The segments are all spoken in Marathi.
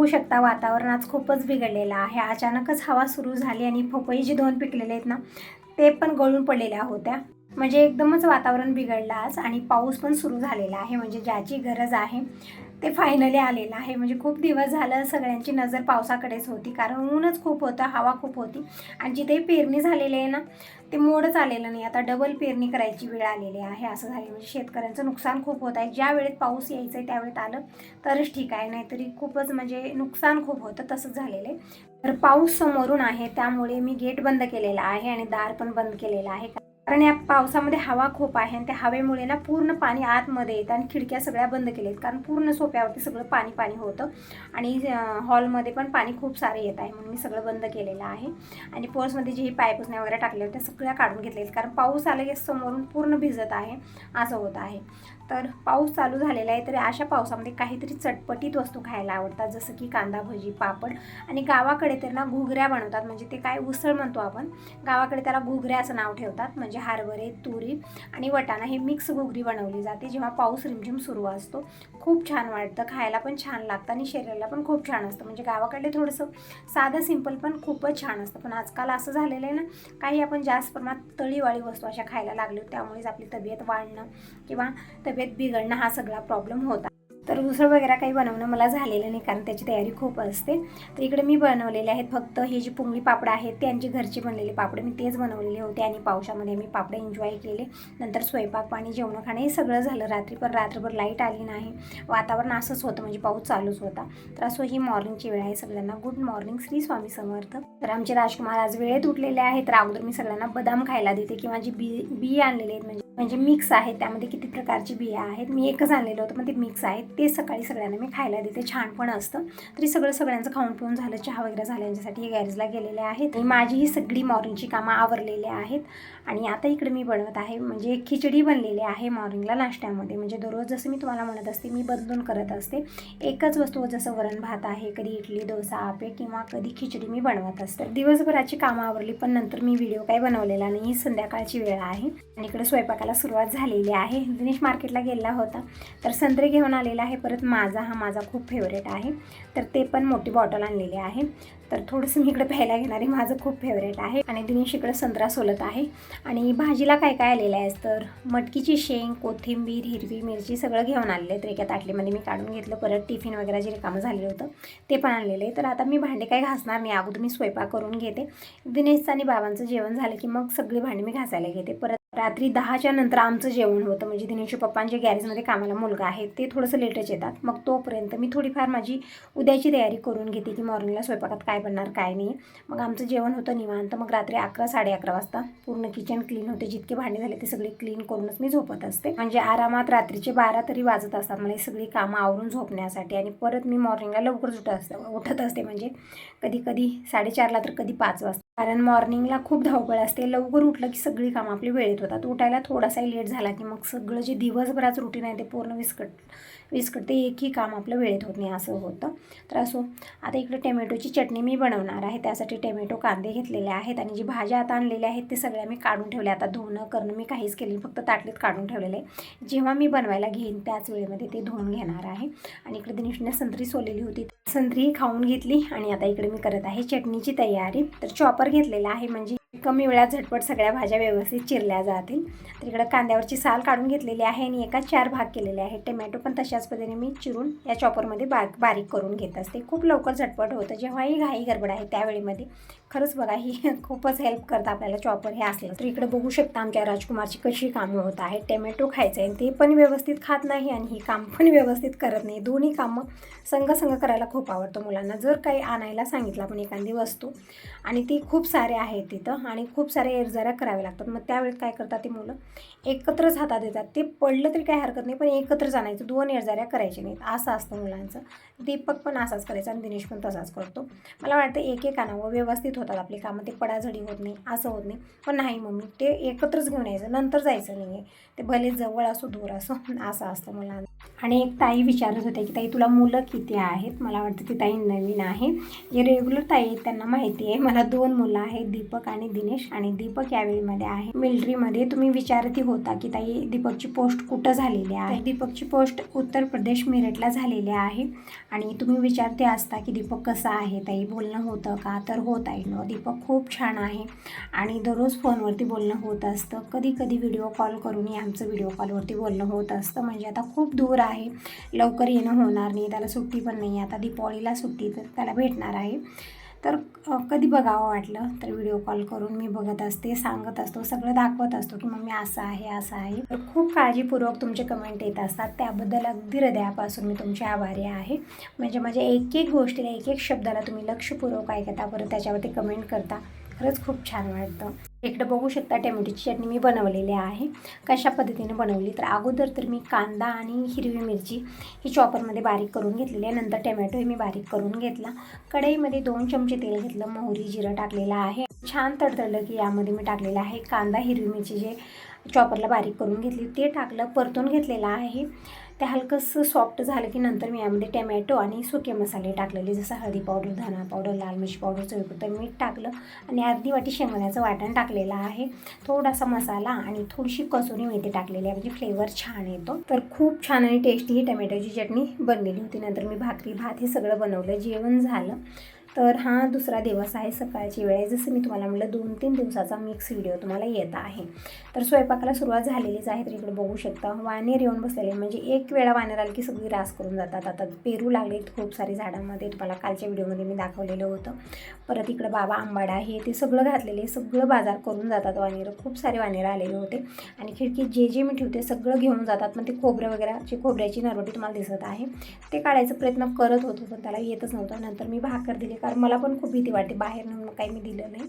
बघू शकता वातावरण आज खूपच बिघडलेलं आहे. अचानकच हवा सुरू झाली आणि पपई जे दोन पिकलेले आहेत ना ते पण गळून पडलेल्या होत्या. म्हणजे एकदमच वातावरण बिघडलं आज आणि पाऊस पण सुरू झालेला आहे. म्हणजे ज्याची गरज आहे ते फायनली आलेलं आहे. म्हणजे खूप दिवस झालं सगळ्यांची नजर पावसाकडेच होती. कारण ऊनच खूप होतं हवा खूप होती. आणि जिथे पेरणी झालेली आहे ना ते मोडच आलेलं नाही. आता डबल पेरणी करायची वेळ आलेली आहे. असं झालं म्हणजे शेतकऱ्यांचं नुकसान खूप होत आहे. ज्या वेळेत पाऊस यायचं आहे त्यावेळेत आलं तरच ठीक आहे. नाहीतरी खूपच म्हणजे नुकसान खूप होतं तसंच झालेलं आहे. तर पाऊस समोरून आहे. त्यामुळे मी गेट बंद केलेला आहे आणि दार पण बंद केलेला आहे. कारण या पावसामध्ये हवा खूप आहे आणि त्या हवेमुळे ना पूर्ण पाणी आतमध्ये येतं आणि खिडक्या सगळ्या बंद केल्या आहेत कारण पूर्ण सोप्यावरती सगळं पाणी पाणी होतं आणि हॉलमध्ये पण पाणी खूप सारे येत आहे. म्हणून मी सगळं बंद केलेलं आहे. आणि पर्समध्ये जे पायपुसण्या वगैरे टाकल्या होत्या त्या सगळ्या काढून घेतल्या आहेत कारण पाऊस आला की समोरून पूर्ण भिजत आहे असं होत आहे. तर पाऊस चालू झालेला आहे तर अशा पावसामध्ये काहीतरी चटपटीत वस्तू खायला आवडतात. जसं की कांदा भजी पापड. आणि गावाकडे तर ना घुगऱ्या बनवतात. म्हणजे ते काय उसळ म्हणतो आपण. गावाकडे त्याला घुगऱ्याचं नाव ठेवतात. म्हणजे हरभरे तुरी आणि वटाणा हे मिक्स घुगरी बनवली जाते. जेव्हा पाऊस रिमझिम सुरू असतो खूप छान वाटतं. खायला पण छान लागतं आणि शरीराला पण खूप छान असतं. म्हणजे गावाकडले थोडंसं साधं सिंपल पण खूपच छान असतं. पण आजकाल असं झालेलं आहे ना काही आपण जास्त प्रमाणात तळीवाळी वस्तू अशा खायला लागलो त्यामुळेच आपली तब्येत वाढणं किंवा तब्येत बिघडणं हा सगळा प्रॉब्लेम होता तर उसळ वगैरे काही बनवणं मला झालेलं नाही कारण त्याची तयारी खूप असते. तर इकडे मी बनवलेले आहेत फक्त हे जी पुंगळी पापड आहेत त्यांची घरची बनलेली पापड मी तेच बनवलेले होते आणि पावसामध्ये मी पापड एन्जॉय केले. नंतर स्वयंपाक पाणी जेवण खाणं हे सगळं झालं. रात्री पण रात्रभर लाइट आली नाही. वातावरण असंच होतं म्हणजे पाऊस चालूच होता. तर असं ही मॉर्निंगची वेळ आहे सगळ्यांना. Good morning Shri Swami Samarth. तर आमचे राजकुमार आज वेळेत उठलेले आहेत. तर अगोदर मी सगळ्यांना बदाम खायला देते किंवा जी बी बी आणलेले आहेत म्हणजे म्हणजे मिक्स आहेत. त्यामध्ये किती प्रकारची बिया आहेत मी एकच आणलेलं होतं पण ते मिक्स आहेत. ते सकाळी सगळ्यांना मी खायला देते. छान पण असतं. तरी सगळं सगळ्यांचं खाऊन पिऊन झालं चहा वगैरे झालं यांच्यासाठी गॅरेजला गेलेले आहेत. आणि माझी ही सगळी मॉर्निंगची कामं आवरलेली आहेत. आणि आता इकडे मी बनवत आहे म्हणजे खिचडी बनलेली आहे मॉर्निंगला नाश्त्यामध्ये. म्हणजे दररोज जसं मी तुम्हाला म्हणत असते मी बदलून करत असते. एकच वस्तू जसं वरण भात आहे कधी इडली डोसा आपे किंवा कधी खिचडी मी बनवत असते. दिवसभराची कामं आवरली पण नंतर मी व्हिडिओ काही बनवलेला नाही. ही संध्याकाळची वेळ आहे. आणि इकडे स्वयंपाकाला सुरुवात झालेली आहे. दिनेश मार्केटला गेलेला होता. तर संत्रे घेऊन आलेला आहे. परत माझा हा माझा खूप फेवरेट आहे. तर ते पण मोठी बॉटल आणलेली आहे. तर थोडंसं मी इकडे प्यायला घेणारे माझं खूप फेवरेट आहे. आणि दिनेश इकडे संत्रा सोलत आहे. आणि भाजीला काय काय आलेलं आहे? तर मटकीची शेंग कोथिंबीर हिरवी मिरची सगळं घेऊन आलेले तर एका ताटलीमध्ये मी काढून घेतलं. परत टिफिन वगैरे जे रिकामं झालेलं होतं ते पण आणलेलं आहे. तर आता मी भांडे काय घासणार? नाही अगोदर मी स्वयंपाक करून घेते. दिनेशचं आणि बाबांचं जेवण झालं की मग सगळी भांडी मी घासायला घेते. परत रात्री दहाच्या नंतर आमचं जेवण होतं. म्हणजे दिनेशच्या पप्पांचे गॅरेजमध्ये कामाला मुलगा आहे ते थोडंसं लेटच येतात. मग तोपर्यंत मी थोडीफार माझी उद्याची तयारी करून घेते की मॉर्निंगला स्वयंपाकात काय बनणार काय नाही. मग आमचं जेवण होतं निवांत. मग रात्री अकरा साडे अकरा वाजता पूर्ण किचन क्लीन होते. जितके भांडे झाले ते सगळे क्लीन करूनच मी झोपत असते. म्हणजे आरामात रात्रीचे बारा तरी वाजत असतात. मला सगळी कामं आवरून झोपण्यासाठी. आणि परत मी मॉर्निंगला लवकरच उठत असते. उठत असते म्हणजे कधी कधी साडेचारला तर कधी पाच वाजता. कारण मॉर्निंगला खूप धावपळ असते. लवकर उठलं की सगळी कामं आपली वेळेत होतात. उठायला थोडासाही लेट झाला की मग सगळं जे दिवसभराचं रुटीन आहे ते पूर्ण विस्कट विस्कटते एकही काम आपलं वेळेत होत नाही असं होतं. तर असो आता इकडे टोमॅटोची चटणी मी बनवणार आहे त्यासाठी टोमॅटो कांदे घेतलेले आहेत आणि जी भाज्या आता आणलेल्या आहेत ते सगळ्या मी काढून ठेवल्या. आता धुणं करणं मी काहीच केले फक्त ताटलीत काढून ठेवलेलं आहे. जेव्हा मी बनवायला घेईन त्याच वेळेमध्ये ते धुवून घेणार आहे. आणि इकडे दिनेशने संत्री सोलेली होती. संत्री खाऊन घेतली आणि आता इकडे मी करत आहे चटणीची तयारी. तर चॉपर घेतलेला आहे म्हणजे कमी वेळात झटपट सगळ्या भाज्या व्यवस्थित चिरल्या जातील. तर इकडं कांद्यावरची साल काढून घेतलेली आहे आणि एका चार भाग केलेले आहे टमॅटो पण तशाच पद्धतीने मी चिरून या चॉपरमध्ये बा बारीक करून घेत असते. खूप लवकर झटपट होतं. जेव्हाही घाई गडबड आहे त्यावेळीमध्ये. खरंच बघा ही खूपच हेल्प करतं आपल्याला चॉपर हे असलं तर इकडं बघू शकता आमच्या राजकुमारची कशी कामं होत आहे टमॅटो खायचं आहे ते पण व्यवस्थित खात नाही आणि ही काम पण व्यवस्थित करत नाही. दोन्ही कामं संग करायला खूप आवडतं मुलांना. जर काही आणायला सांगितलं आपण एखादी वस्तू आणि ती खूप सारे आहेत तिथं आणि खूप साऱ्या एरझाऱ्या कराव्या लागतात. मग त्यावेळेस काय करतात ते मुलं? एकत्रच हातात येतात ते पडलं तरी काही हरकत नाही पण एकत्रच आणायचं दोन एरझाऱ्या करायच्या नाहीत. असं असतं मुलांचं. दीपक पण असाच करायचा आणि दिनेश पण तसाच करतो. मला वाटतं एक एक व्यवस्थित होतात आपली कामं. ते पडाझडी होत नाही असं होत नाही. पण नाही मम्मी ते एकत्रच घेऊन यायचं. नंतर जायचं नाही आहे ते भले जवळ असो दूर असो असं असतं मुलांना आणि एक ताई विचारत होते की ताई तुला मुलं किती आहेत? मला वाटतं ती ताई नवीन आहे. जे रेग्युलर ताई आहेत त्यांना माहिती आहे. मला दोन मुलं आहेत दीपक आणि दिनेश आणि दीपक यावेळीमध्ये आहे. मिलिटरीमध्ये तुम्ही विचारती होता की ताई दीपकची पोस्ट कुठं झालेली आहे? दीपकची पोस्ट उत्तर प्रदेश मेरठला झालेली आहे आणि तुम्ही विचारते असता की दीपक कसा आहे? ताई बोलणं होतं का? तर होत आहे न दीपक खूप छान आहे आणि दररोज फोनवरती बोलणं होत असतं. कधी कधी व्हिडिओ कॉल करूनही आमचं व्हिडिओ कॉलवरती बोलणं होत असतं. म्हणजे आता खूप दूर आहे. लवकर येणं होणार नाही. त्याला सुट्टी पण नाही. आता दीपावलीला सुट्टी तर त्याला भेटणार आहे. तर कधी बघावं वाटलं? तर व्हिडिओ कॉल करून मी बघत असते सांगत असतो सगळं दाखवत असतो की मम्मी असं आहे असं आहे. तर खूप काळजीपूर्वक तुमचे कमेंट येत असतात. त्याबद्दल अगदी हृदयापासून मी तुमचे आभारी आहे. म्हणजे माझ्या एक एक गोष्टीला एक एक शब्दाला तुम्ही लक्षपूर्वक ऐकता परत त्याच्यावरती कमेंट करता. खरंच खूप छान वाटतं. इकडे बघू शकता टोमॅटोची चटणी मी बनवलेली आहे. कशा पद्धतीने बनवली? तर अगोदर तर मी कांदा आणि हिरवी मिरची ही चॉपरमध्ये बारीक करून घेतलेली आहे. नंतर टोमॅटोही मी बारीक करून घेतला. कढईमध्ये दोन चमचे तेल घेतलं. मोहरी जिरं टाकलेलं आहे. छान तडतडलं की यामध्ये मी टाकलेलं आहे. कांदा हिरवी मिरची जे चॉपरला बारीक करून घेतली. ते टाकलं परतून घेतलेलं आहे. ते हलकंसं सॉफ्ट झालं की नंतर मी यामध्ये टमॅटो आणि सुके मसाले टाकलेले जसं हळदी पावडर धना पावडर लाल मिरची पावडर चवीपुरतं मीठ टाकलं आणि अर्धी वाटी शेंगदाण्याचं वाटण टाकलेलं आहे. थोडासा मसाला आणि थोडीशी कसुरी मेथी टाकलेली आहे म्हणजे फ्लेवर छान येतो. तर खूप छान आणि टेस्टी ही टमॅटोची चटणी बनलेली होती. नंतर मी भाकरी भात हे सगळं बनवलं जेवण झालं. तर हा दुसरा दिवस आहे सकाळची वेळ. आहे जसं मी तुम्हाला म्हटलं दोन तीन दिवसाचा मिक्स व्हिडिओ तुम्हाला येत आहे. तर स्वयंपाकाला सुरुवात झालेलीच आहे तर इकडे बघू शकता. वानेर येऊन बसलेले म्हणजे एक वेळा वानेर आली की सगळी रास करून जातात. आता पेरू लागले खूप सारी झाडांमध्ये. तुम्हाला कालच्या व्हिडिओमध्ये मी दाखवलेलं होतं. परत इकडं बाबा आंबाडा आहे ते सगळं घातलेले सगळं बाजार करून जातात वानेरं खूप सारे वानेरं आलेले होते. आणि खिडकीत जे जे मी ठेवते सगळं घेऊन जातात. मग ते खोबरं वगैरे जे खोबऱ्याची नरवटी तुम्हाला दिसत आहे ते काढायचा प्रयत्न करत होतो पण त्याला येतच नव्हतं. नंतर मी भाकर दिली. कारण मला पण खूप भीती वाटते. बाहेर नेऊन काही मी दिलं नाही.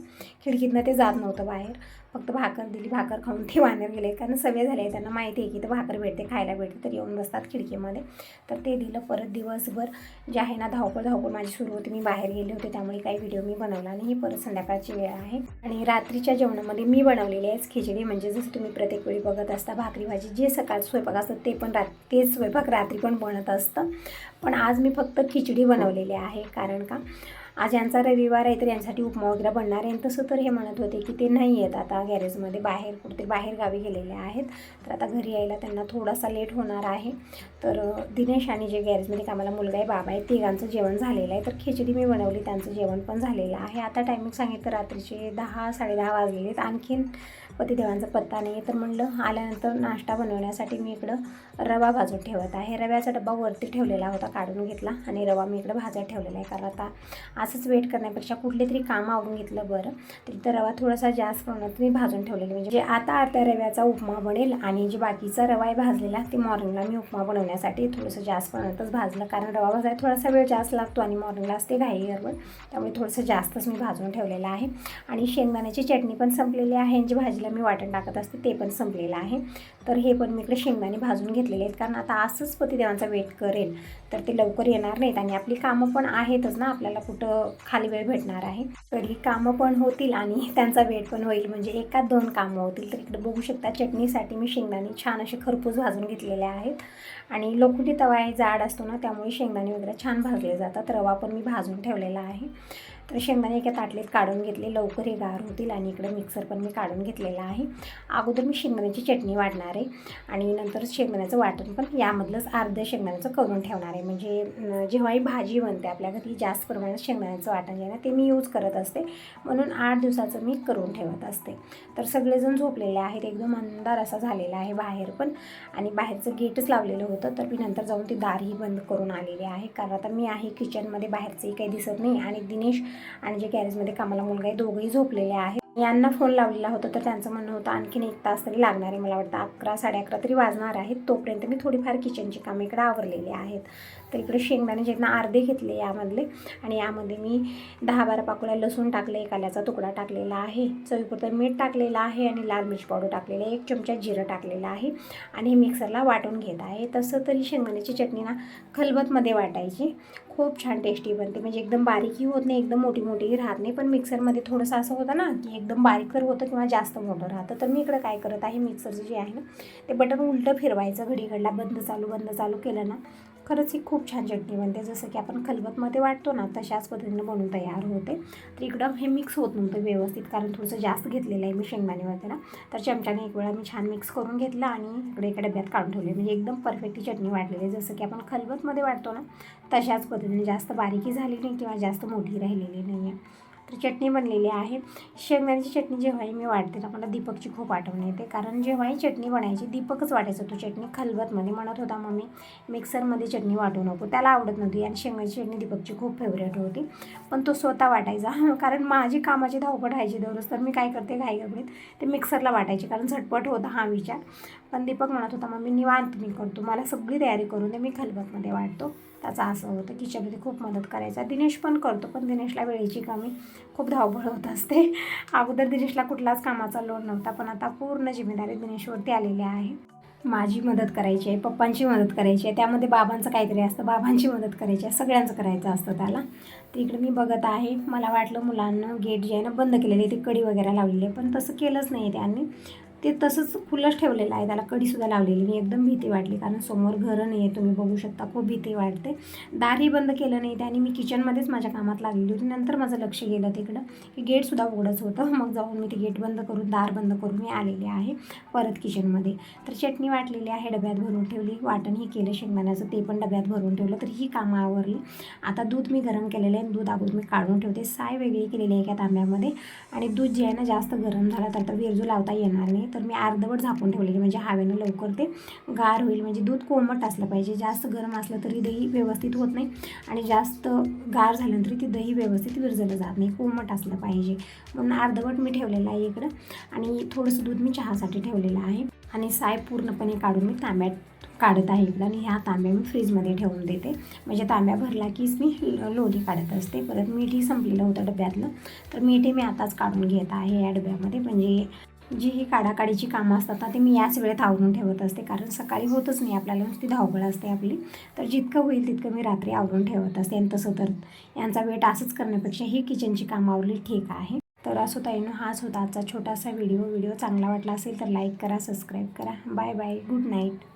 खिडकीतनं ते जात नव्हतं बाहेर. फक्त भाकर दिली भाकर खाऊन ते वानेर गेले. कारण सवय झाली आहे त्यांना माहिती आहे की ते भाकर भेटते खायला भेटते तर येऊन बसतात खिडकीमध्ये. तर ते दिलं परत दिवसभर. जे आहे ना धावपळ धावपळ माझी सुरू होती. मी बाहेर गेले होते त्यामुळे काही व्हिडिओ मी बनवला नाही. परत संध्याकाळची वेळ आहे. आणि रात्रीच्या जेवणामध्ये मी बनवलेली आहे खिचडी. म्हणजे जसं तुम्ही प्रत्येक वेळी बघत असता भाकरी भाजी जे सकाळ स्वयंपाक असतं ते पण रात तेच स्वयंपाक रात्री पण बनत असतं. पण आज मी फक्त खिचडी बनवलेली आहे. कारण का? आज यांचा रविवार आहे तर यांसाठी उपमा वगैरे बनणार आहे. तसं तर हे म्हणत होते की ते नाही आहेत आता गॅरेजमध्ये बाहेर कुठे बाहेर गावी गेलेले आहेत. तर आता घरी यायला त्यांना थोडासा लेट होणार आहे. तर दिनेश आणि जे गॅरेजमध्ये कामाला मुलगा आहे बाबा आहे तिघांचं जेवण झालेलं आहे. तर खिचडी मी बनवली त्यांचं जेवण पण झालेलं आहे. आता टायमिंग सांगितलं रात्रीचे दहा साडेदहा वाजलेले आहेत. आणखीन पतिदेवांचा पत्ता नाही. आहे तर म्हणलं आल्यानंतर नाश्ता बनवण्यासाठी मी इकडं रवा भाजून ठेवत आहे. रव्याचा डब्बा वरती ठेवलेला होता काढून घेतला आणि रवा मी इकडं भाजत ठेवलेला आहे. कारण आता असंच वेट करण्यापेक्षा कुठले तरी काम आवडून घेतलं बरं. तर इथं रवा थोडासा जास्त प्रमाणात मी भाजून ठेवलेली म्हणजे आता आता अर्ध्या रव्याचा उपमा बनेल आणि जे बाकीचा रवा आहे भाजलेला ते मॉर्निंगला मी उपमा बनवण्यासाठी थोडंसं जास्त प्रमाणातच भाजलं. कारण रवा भाजायला थोडासा वेळ जास्त लागतो आणि मॉर्निंगला असते घाई गडबड त्यामुळे थोडंसं जास्तच मी भाजून ठेवलेलं आहे. आणि शेंगदाण्याची चटणी पण संपलेली आहे. जी जे भाजीला मी वाटण टाकत असते ते पण संपलेलं आहे. तर हे पण मी इकडे शेंगदाणे भाजून घेतलेले आहेत. कारण आता असंच पतिदेवांचा वेट करेल तर ते लवकर येणार नाहीत आणि आपली कामं पण आहेतच ना आपल्याला कुठं खाली वेळ भेटणार आहे. तर ही कामं पण होतील आणि त्यांचा वेट पण होईल. म्हणजे एकाच दोन कामं होतील. तर इकडे बघू शकता चटणीसाठी मी शेंगदाणे छान असे खरपूस भाजून घेतलेले आहेत. आणि लोखंडी तवा आहे जाड असतो ना त्यामुळे शेंगदाणे वगैरे छान भाजले जातात. रवा पण मी भाजून ठेवलेला आहे. तर शेंगदाणे एका ताटलीत काढून घेतले. लवकर हे गार होतील आणि इकडे मिक्सर पण मी काढून घेतलेला आहे. अगोदर मी शेंगदाण्याची चटणी वाढणार आहे आणि नंतर शेंगदाण्याचं वाटण पण यामधलंच अर्ध्या शेंगदाण्याचं करून ठेवणार आहे. म्हणजे जेव्हाही भाजी बनते आपल्या घरी जास्त प्रमाणात शेंगदाण्याचं वाटण जे आहे ना ते मी यूज करत असते. म्हणून आठ दिवसाचं मी करून ठेवत असते. तर सगळेजण झोपलेले आहेत. एकदम अंधार असा झालेला आहे बाहेर पण आणि बाहेरचं गेटच लावलेलं होतं. तर मी नंतर जाऊन ती दारही बंद करून आलेली आहे. कारण आता मी आहे किचनमध्ये बाहेरचंही काही दिसत नाही आणि दिनेश आणि जे गॅरेजमध्ये कामाला मुलगा आहे दोघंही झोपलेले आहेत. यांना फोन लावलेला होता तर त्यांचं म्हणणं होतं आणखीन एक तास तरी लागणार आहे. मला वाटतं अकरा साडे अकरा तरी वाजणार आहेत. तोपर्यंत मी थोडीफार किचनची कामं इकडे आवरलेली आहेत. तर इकडे शेंगदाणे जे ना अर्धे घेतले यामधले. आणि यामध्ये मी दहा बारा पाकुळ्या लसूण टाकले एक आल्याचा तुकडा टाकलेला आहे. चवीपुरतं मीठ टाकलेलं आहे आणि लाल मिरची पावडर टाकलेलं आहे. एक चमचा जिरं टाकलेलं आहे. आणि हे मिक्सरला वाटून घेत आहे. तसं तरी शेंगदाण्याची चटणी ना खलबतमध्ये वाटायची. खूप छान टेस्टी बनते. म्हणजे एकदम बारीकही होत नाही एकदम मोठी मोठीही राहत नाही. पण मिक्सरमध्ये थोडंसं असं होतं ना की एकदम बारीक तर होतं किंवा जास्त मोठं राहतं तर मी इकडं काय करत आहे मिक्सरचं जे आहे ना ते बटन उलटं फिरवायचं घडीघडला बंद चालू बंद चालू केलं ना खरंच ही खूप छान चटणी बनते. जसं की आपण खलबतमध्ये वाटतो ना तशाच पद्धतीनं बनवून तयार होते. तर इकडं हे मिक्स होत नव्हतं व्यवस्थित कारण थोडंसं जास्त घेतलेलं आहे मी शेंगदाणे ना तर चमच्याने एक वेळा मी छान मिक्स करून घेतलं आणि इकडे एका डब्यात काढून ठेवले. म्हणजे एकदम परफेक्ट ही चटणी वाटलेली आहे. जसं की आपण खलबतमध्ये वाटतो ना तशाच पद्धतीने जास्त बारीकी झाली नाही किंवा जास्त मोठी राहिलेली नाही आहे तर चटणी बनलेली आहे. शेंगदाण्याची चटणी जेव्हाही मी वाटते ना मला दीपकची खूप आठवण येते. कारण जेव्हाही चटणी बनायची दीपकच वाटायचं तो चटणी खलबतमध्ये म्हणत होता मम्मी मिक्सरमध्ये चटणी वाटू नको त्याला आवडत नव्हती आणि शेंगाची चटणी दीपकची खूप फेवरेट होती. पण तो स्वतः वाटायचा कारण माझी कामाची धावपट व्हायची दररोज. तर मी काय करते घाई गडबडीत ते मिक्सरला वाटायची कारण झटपट होता हा विचार. पण दीपक म्हणत होता मम्मी निवांत मी करतो. मला सगळी तयारी करून दे मी खलबतमध्ये वाटतो त्याचं असं होतं किचनमध्ये खूप मदत करायचा. दिनेश पण करतो पण दिनेशला वेळेची कमी खूप धावपळ होत असते. अगोदर दिनेशला कुठलाच कामाचा लोड नव्हता पण आता पूर्ण जिम्मेदारी दिनेशवरती आलेली आहे. माझी मदत करायची आहे पप्पांची मदत करायची आहे त्यामध्ये बाबांचं काहीतरी असतं बाबांची मदत करायची आहे सगळ्यांचं करायचं असतं त्याला. तिकडे मी बघत आहे मला वाटलं मुलांना गेट जे आहे ना बंद केलेले ते कडी वगैरे लावलेली आहे पण तसं केलंच नाही त्यांनी. ते तसंच खुलंच ठेवलेलं आहे. त्याला कडीसुद्धा लावलेली. मी एकदम भीती वाटली. कारण समोर घरं नाही आहे तुम्ही बघू शकता. खूप भीती वाटते. दारही बंद केलं नाही. त्याने मी किचनमध्येच माझ्या कामात लागलेली होती. नंतर माझं लक्ष गेलं तिकडं. की गेटसुद्धा उघडंच होतं. मग जाऊन मी ते गेट बंद करून दार बंद करून मी आलेले आहे. परत किचनमध्ये. तर चटणी वाटलेली आहे. डब्यात भरून ठेवली. वाटणही केलं शेंगदाण्याचं. ते पण डब्यात भरून ठेवलं. तर ही कामं आवरली. आता दूध मी गरम केलेलं आहे. दूध अगोदर मी काढून ठेवते. साय वेगळी केलेली आहे एका तांब्यामध्ये. आणि दूध जे आहे ना जास्त गरम झालं तर तर विरजू लावता येणार नाही. तर मी अर्धवट झाकून ठेवलेली म्हणजे हवेनं लवकर ते गार होईल. म्हणजे दूध कोमट असलं पाहिजे. जास्त गरम असलं तरी दही व्यवस्थित होत नाही. आणि जास्त गार झाल्यानंतर ती दही व्यवस्थित विरजलं जात नाही. कोमट असलं पाहिजे. म्हणून अर्धवट मी ठेवलेलं आहे इकडं. आणि थोडंसं दूध मी चहासाठी ठेवलेलं आहे. आणि साय पूर्णपणे काढून मी तांब्यात काढत आहे इकडं. आणि ह्या तांब्या मी फ्रीजमध्ये ठेवून देते. म्हणजे तांब्या भरला कीच मी लोणी काढत असते. परत मीठही संपलेलं होतं डब्यातलं. तर मीठही मी आताच काढून घेत आहे या डब्यामध्ये. म्हणजे जी ही काढाकाडीची कामं असतात ना ते मी याच वेळेत आवरून ठेवत असते. कारण सकाळी होतच नाही आपल्याला नुसती धावपळ असते आपली. तर जितकं होईल तितकं मी रात्री आवरून ठेवत असते. आणि तसं तर यांचा वेट असंच करण्यापेक्षा ही किचनची कामं आवरली ठीक आहे. तर असो ताईनो हाच होता आजचा छोटासा व्हिडिओ. व्हिडिओ चांगला वाटला असेल तर लाईक करा सबस्क्राईब करा. Bye bye. Good night.